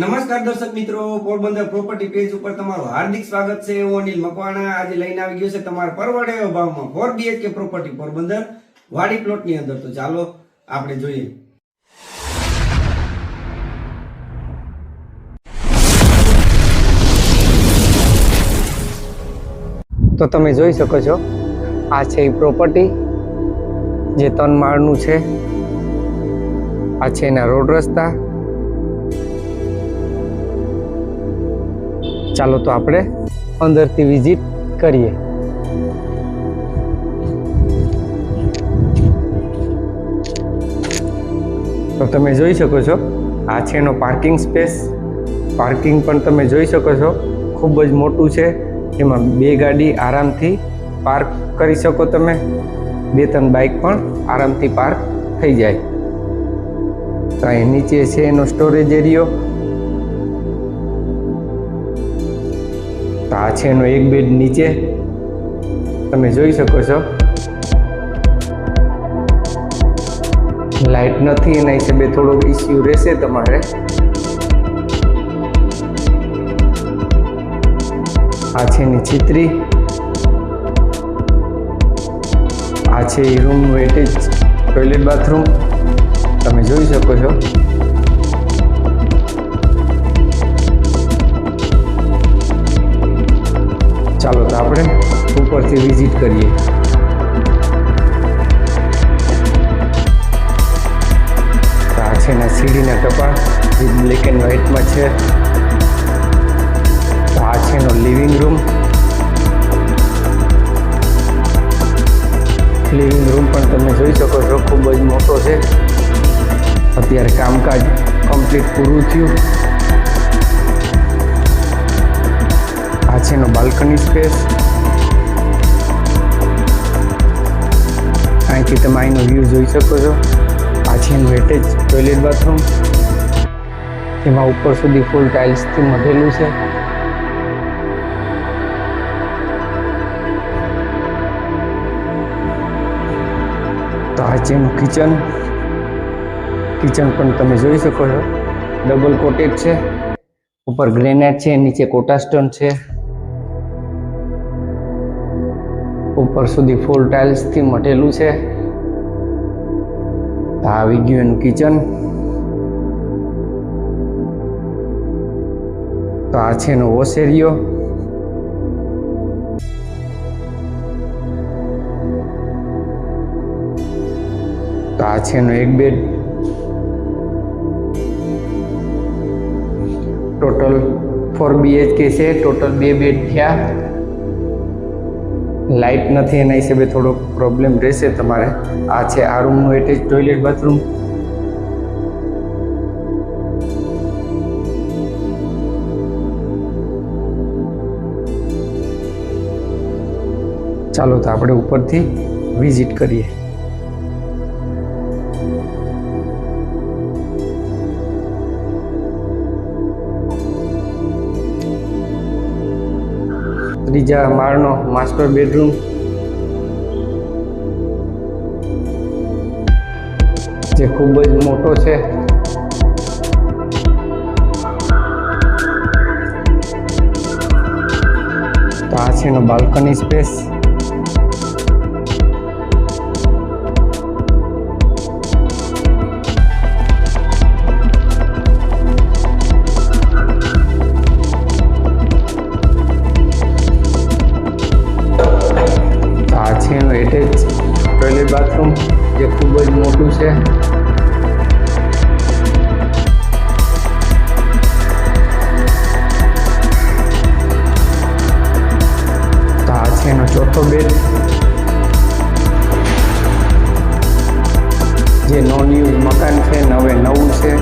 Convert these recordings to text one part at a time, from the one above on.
નમસ્કાર દર્શક મિત્રો, પોરબંદર પ્રોપર્ટી પેજ ઉપર તમારું હાર્દિક સ્વાગત છે. હું અનિલ મકવાણા. આજે લઈને આવી ગયો છે તમારા પરવડે ભાવમાં ફોર બીએચકે પ્રોપર્ટી પોરબંદર. વાડી પ્લોટની અંદર તો ચાલો આપણે જોઈએ. તો તમે જોઈ શકો છો, આ છે એ પ્રોપર્ટી જે ત્રણ માળનું છે. આ છે એના રોડ રસ્તા. ચાલો તો આપણે અંદરથી વિઝિટ કરીએ. તો તમે જોઈ શકો છો, આ છે એનો પાર્કિંગ સ્પેસ પાર્કિંગ પણ તમે જોઈ શકો છો, ખૂબ જ મોટું છે. એમાં બે ગાડી આરામથી પાર્ક કરી શકો તમે. બે ત્રણ બાઇક પણ આરામથી પાર્ક થઈ જાય. તો અહીં નીચે છે એનો સ્ટોરેજ એરિયો તો આ છે એનો એક બેડ નીચે. તમે જોઈ શકો છો. લાઇટ નથી, એના હિસાબે થોડોક ઇસ્યુ રહેશે તમારે. આ છે એની છિત્રી. આ છે એ રૂમનું એટેચ ટોયલેટ બાથરૂમ તમે જોઈ શકો છો. ચાલો તો આપણે ઉપરથી વિઝિટ કરીએ. આ છે ને સીડીના ટપા જે બ્લેક એન્ડ વ્હાઇટમાં છે. આ છે એનો લિવિંગ રૂમ લિવિંગ રૂમ પણ તમે જોઈ શકો છો, ખૂબ જ મોટો છે. અત્યારે કામકાજ કમ્પ્લીટ પૂરું થયું. એનો સ્પેસ અહીંથી તમે અહીંનો વ્યૂ જોઈ શકો છો પાછી એનું એટેચ ટોયલેટ બાથરૂમ એમાં ઉપર સુધી ફૂલ ટાઇલ્સથી મઢેલું છે તો આ છે એનું કિચન કિચન પણ તમે જોઈ શકો છો ડબલ કોટેડ છે ઉપર ગ્રેનાઇટ છે નીચે કોટાસ્ટોન છે ઉપર સુધી ફૂલ ટાઇલ્સથી મટેલું છે. આવી ગયું એનું કિચન તો આ છે એનો વોશ એરિયો તો આ છે એનો એક બેડ ટોટલ ફોર બીએચકે છે. ટોટલ બે બેડ થયા. લાઇટ નથી, એના હિસાબે થોડોક પ્રોબ્લેમ રહેશે તમારે. આ છે આ રૂમનું એટેચ ટોયલેટ બાથરૂમ ચાલો તો આપણે ઉપરથી વિઝિટ કરીએ. ત્રીજા માળનો માસ્ટર બેડરૂમ. જે ખૂબ જ મોટો છે. તો આ છે એનો બાલ્કની સ્પેસ. છે એનો જે નોન યુઝ મકાન છે નવે નવું છે.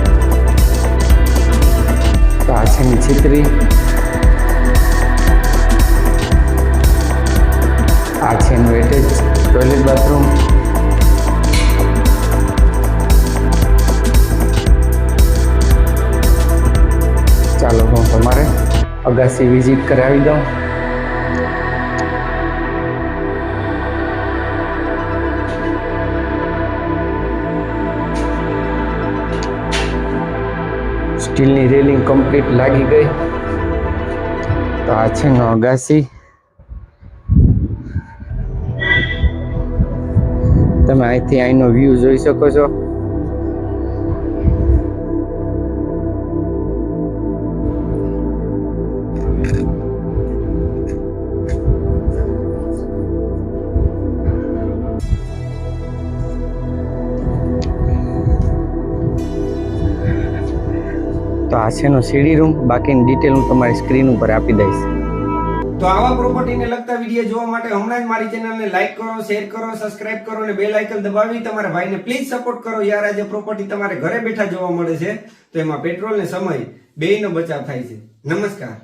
આ છિત્રી. આ છે એનું એટેચ ટોયલેટ બાથરૂમ ચાલો હું તમારે અગાસી વિઝિટ કરાવી દઉં. સ્ટીલની રેલિંગ કમ્પ્લીટ લાગી ગઈ. તો આ છે અગાસી. તમે અહીંથી અહીંનો વ્યૂ જોઈ શકો છો. તો આ સીડી રૂમ. બાકીની ડિટેલ હું તમારી સ્ક્રીન ઉપર આપી દઈશ. તો આવા પ્રોપર્ટીને લગતા વીડિયો જોવા માટે હમણાં જ મારી ચેનલને લાઈક કરો શેર કરો સબસ્ક્રાઇબ કરો અને બેલ આઇકન દબાવી તમારા ભાઈને પ્લીઝ સપોર્ટ કરો. યાર, આજે પ્રોપર્ટી તમારે ઘરે બેઠા જોવા મળે છે, તો એમાં પેટ્રોલ ને સમય બેયનો બચાવ થાય છે. નમસ્કાર.